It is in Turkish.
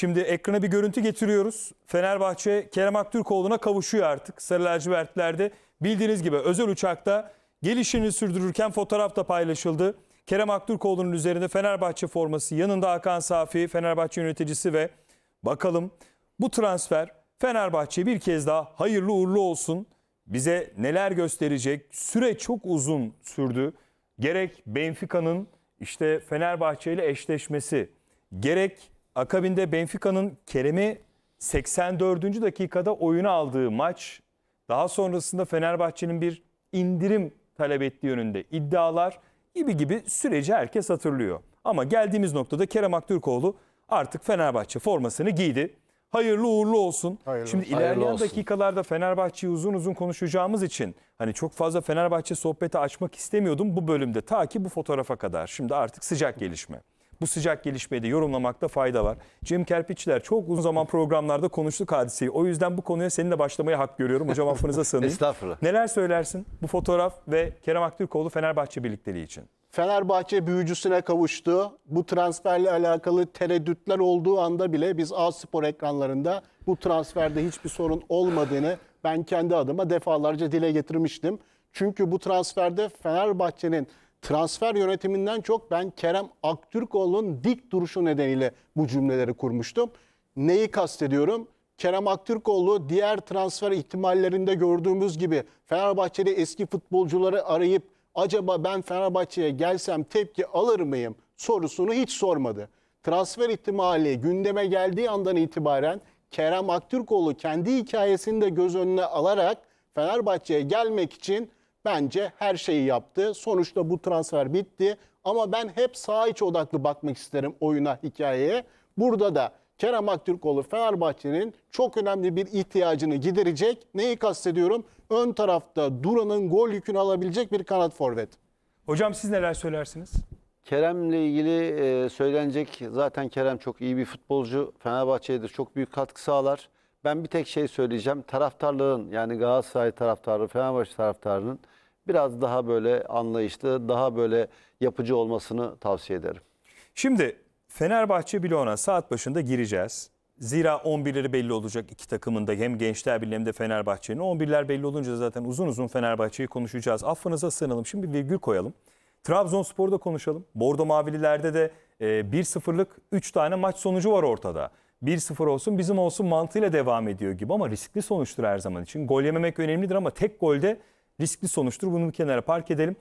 Şimdi ekrana bir görüntü getiriyoruz. Fenerbahçe Kerem Aktürkoğlu'na kavuşuyor artık. Sarı lacivertlerde bildiğiniz gibi özel uçakta gelişini sürdürürken fotoğraf da paylaşıldı. Kerem Aktürkoğlu'nun üzerinde Fenerbahçe forması, yanında Hakan Safi, Fenerbahçe yöneticisi ve bakalım bu transfer Fenerbahçe bir kez daha hayırlı uğurlu olsun. Bize neler gösterecek? Süre çok uzun sürdü. Gerek Benfica'nın işte Fenerbahçe ile eşleşmesi, gerek akabinde Benfica'nın Kerem'i 84. dakikada oyuna aldığı maç, daha sonrasında Fenerbahçe'nin bir indirim talep ettiği yönünde iddialar gibi gibi süreci herkes hatırlıyor. Ama geldiğimiz noktada Kerem Aktürkoğlu artık Fenerbahçe formasını giydi. Hayırlı uğurlu olsun. Hayırlı Şimdi ilerleyen Hayırlı olsun. dakikalarda Fenerbahçe'yi uzun uzun konuşacağımız için hani çok fazla Fenerbahçe sohbeti açmak istemiyordum bu bölümde ta ki bu fotoğrafa kadar. Şimdi artık sıcak gelişme. Bu sıcak gelişmeyi de yorumlamakta fayda var. Cem Kerpiççiler çok uzun zaman programlarda konuştuk hadiseyi. O yüzden bu konuya seninle başlamaya hak görüyorum. Hocam affınıza sığınayım. Estağfurullah. Neler söylersin bu fotoğraf ve Kerem Aktürkoğlu Fenerbahçe birlikteliği için? Fenerbahçe büyücüsüne kavuştu. Bu transferle alakalı tereddütler olduğu anda bile biz A Spor ekranlarında bu transferde hiçbir sorun olmadığını ben kendi adıma defalarca dile getirmiştim. Çünkü bu transferde Fenerbahçe'nin transfer yönetiminden çok ben Kerem Aktürkoğlu'nun dik duruşu nedeniyle bu cümleleri kurmuştum. Neyi kastediyorum? Kerem Aktürkoğlu diğer transfer ihtimallerinde gördüğümüz gibi Fenerbahçeli eski futbolcuları arayıp acaba ben Fenerbahçe'ye gelsem tepki alır mıyım sorusunu hiç sormadı. Transfer ihtimali gündeme geldiği andan itibaren Kerem Aktürkoğlu kendi hikayesini de göz önüne alarak Fenerbahçe'ye gelmek için bence her şeyi yaptı. Sonuçta bu transfer bitti ama ben hep sağ iç odaklı bakmak isterim oyuna, hikayeye. Burada da Kerem Aktürkoğlu Fenerbahçe'nin çok önemli bir ihtiyacını giderecek. Neyi kastediyorum? Ön tarafta Duran'ın gol yükünü alabilecek bir kanat forvet. Hocam siz neler söylersiniz? Kerem'le ilgili e, söylenecek zaten Kerem çok iyi bir futbolcu. Fenerbahçe'ye de çok büyük katkı sağlar. Ben bir tek şey söyleyeceğim. Taraftarların yani Galatasaray taraftarı, Fenerbahçe taraftarının biraz daha böyle anlayışlı, daha böyle yapıcı olmasını tavsiye ederim. Şimdi Fenerbahçe bloğuna saat başında gireceğiz. Zira 11'leri belli olacak iki takımın da hem Gençler Birliği hem de Fenerbahçe'nin. 11'ler belli olunca zaten uzun uzun Fenerbahçe'yi konuşacağız. Affınıza sığınalım. Şimdi bir virgül koyalım. Trabzonspor'da konuşalım. Bordo Mavililerde de e, 1-0'lık 3 tane maç sonucu var ortada. 1-0 olsun bizim olsun mantığıyla devam ediyor gibi ama riskli sonuçtur her zaman için. Gol yememek önemlidir ama tek golde riskli sonuçtur. Bunu bir kenara park edelim.